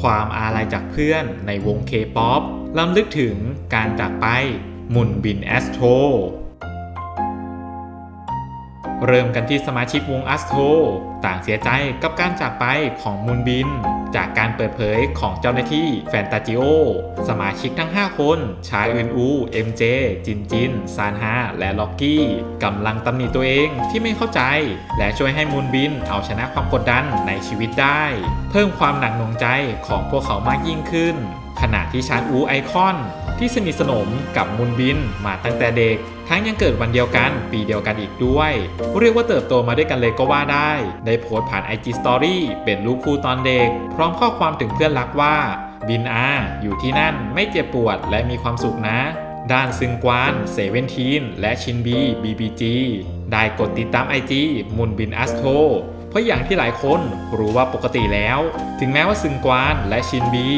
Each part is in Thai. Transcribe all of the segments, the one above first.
ความอาลัยจากเพื่อนในวงเคป๊อปล้ำลึกถึงการจากไปหมุนบินแอสโทรเริ่มกันที่สมาชิกวงแอสโท ต่างเสียใจกับการจากไปของมุนบิน จากการเปิดเผยของเจ้าหน้าที่แฟนตาจิโอ สมาชิกทั้ง 5 คน ชายอื่นอูเอ็มเจ จินจิน ซานฮา และล็อกกี้กำลังตำหนิตัวเองที่ไม่เข้าใจ และช่วยให้มุนบินเอาชนะความกดดันในชีวิตได้ เพิ่มความหนักหน่วงใจของพวกเขามากยิ่งขึ้นขณะที่ชานอูไอคอน ที่สนิทสนมกับมุนบินมาตั้งแต่เด็ก ทั้งยังเกิดวันเดียวกันปีเดียวกันอีกด้วย เรียกว่าเติบโตมาด้วยกันเลยก็ว่าได้ได้โพสต์ผ่าน IG Story เป็นรูปคู่ตอนเด็ก พร้อมข้อความถึงเพื่อนรักว่า บินอาอยู่ที่นั่นไม่เจ็บปวดและมีความสุขนะ ด้านซึงกวานเซเว่นทีนและชินบีบีบีจีได้กดติดตาม IG มุนบินอัสโทเพราะอย่างที่หลายคนรู้ว่าปกติแล้ว ถึงแม้ว่าซึงกวานและชินบี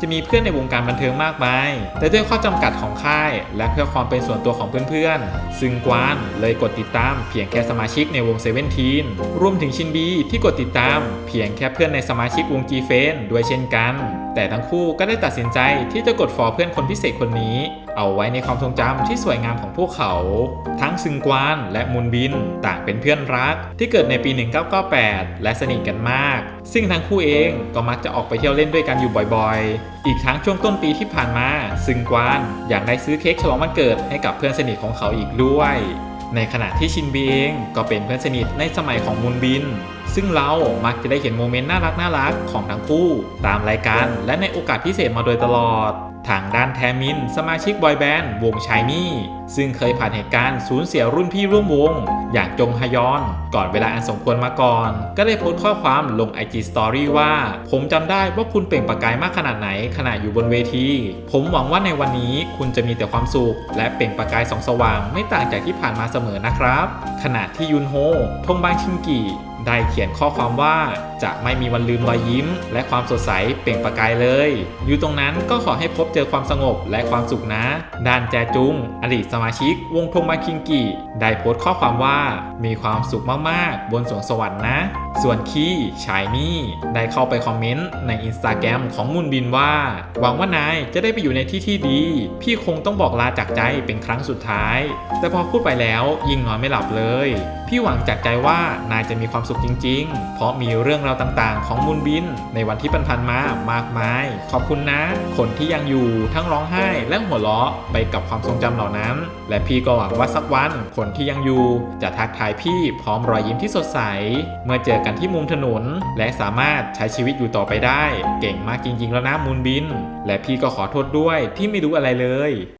จะมีเพื่อนในวงการบันเทิงมากมาย แต่ด้วยข้อจำกัดของค่าย และเพื่อความเป็นส่วนตัวของเพื่อนๆ ซึ่งกวานเลยกดติดตามเพียงแค่สมาชิกในวงเซเว่นทีนรวมถึงชินบีที่กดติดตาม เพียงแค่เพื่อนในสมาชิกวงจีเฟนด้วยเช่นกัน แต่ทั้งคู่ก็ได้ตัดสินใจที่จะกดฟอเพื่อนคนพิเศษคนนี้ เอาไว้ในความทรงจำที่สวยงามของพวกเขา ทั้งซึงกวานและมุนบิน ต่างเป็นเพื่อนรัก ที่เกิดในปี 1998 และสนิทกันมาก ซึ่งทั้งคู่เองก็มักจะออกไปเที่ยวเล่นด้วยกันอยู่บ่อยๆ อีกทั้งช่วงต้นปีที่ผ่านมา ซึงกวานอยากได้ซื้อเค้กฉลองวันเกิดให้กับเพื่อนสนิทของเขาอีกด้วย ในขณะที่ชินบีเองก็เป็นเพื่อนสนิทในสมัยของมุนบิน ซึ่งเรามักจะได้เห็นโมเมนต์น่ารักน่ารักๆของทั้งคู่ ตามรายการและในโอกาสพิเศษมาโดยตลอด ทางด้านแทมิน สมาชิกบอยแบนด์วงชายนี่ ซึ่งเคยผ่านเหตุการณ์สูญเสียรุ่นพี่ร่วมวง อย่างจงฮยอน ก่อนเวลาอันสมควรมาก่อน ก็ได้โพสต์ข้อความลง IG Story ว่า ผมจำได้ว่าคุณเปล่งประกายมากขนาดไหนขณะอยู่บนเวที ผมหวังว่าในวันนี้คุณจะมีแต่ความสุข และเปล่งประกายสองสว่าง ไม่ต่างจากที่ผ่านมาเสมอนะครับ ขณะที่ยุนโฮทงบางชิงกี ได้เขียนข้อความว่าจะไม่มีวันลืมรอยยิ้ม และความสดใสเปล่งประกายเลย อยู่ตรงนั้นก็ขอให้พบเจอความสงบและความสุขนะ ด้านแจจุง อดีตสมาชิก วงทงบาคิงกีได้โพสต์ข้อความว่ามีความสุขมากๆ บนสวงสวรรค์นะ ส่วนคีชายนี่ได้เข้าไปคอมเมนต์ในอินสตาแกรมของมุนบินว่า หวังว่านายจะได้ไปอยู่ในที่ที่ดี พี่คงต้องบอกลาจากใจเป็นครั้งสุดท้าย แต่พอพูดไปแล้วยิ่งนอนไม่หลับเลย พี่หวังจากใจว่านายจะมีความสุขจริง ๆ เพราะมีเรื่องราวต่างๆ ของมุนบิน ในวันที่ผ่านๆมามากมาย ขอบคุณนะ คนที่ยังอยู่ทั้งร้องไห้ และหัวเราะไปกับความทรงจำเหล่านั้น และพี่ก็หวังว่าสักวันคนที่ยังอยู่ จะทักทายพี่พร้อมรอยยิ้มที่สดใส เมื่อเจอกันที่มุมถนน และสามารถใช้ชีวิตอยู่ต่อไปได้ เก่งมากจริงๆแล้วนะมูนบิน และพี่ก็ขอโทษด้วยที่ไม่รู้อะไรเลย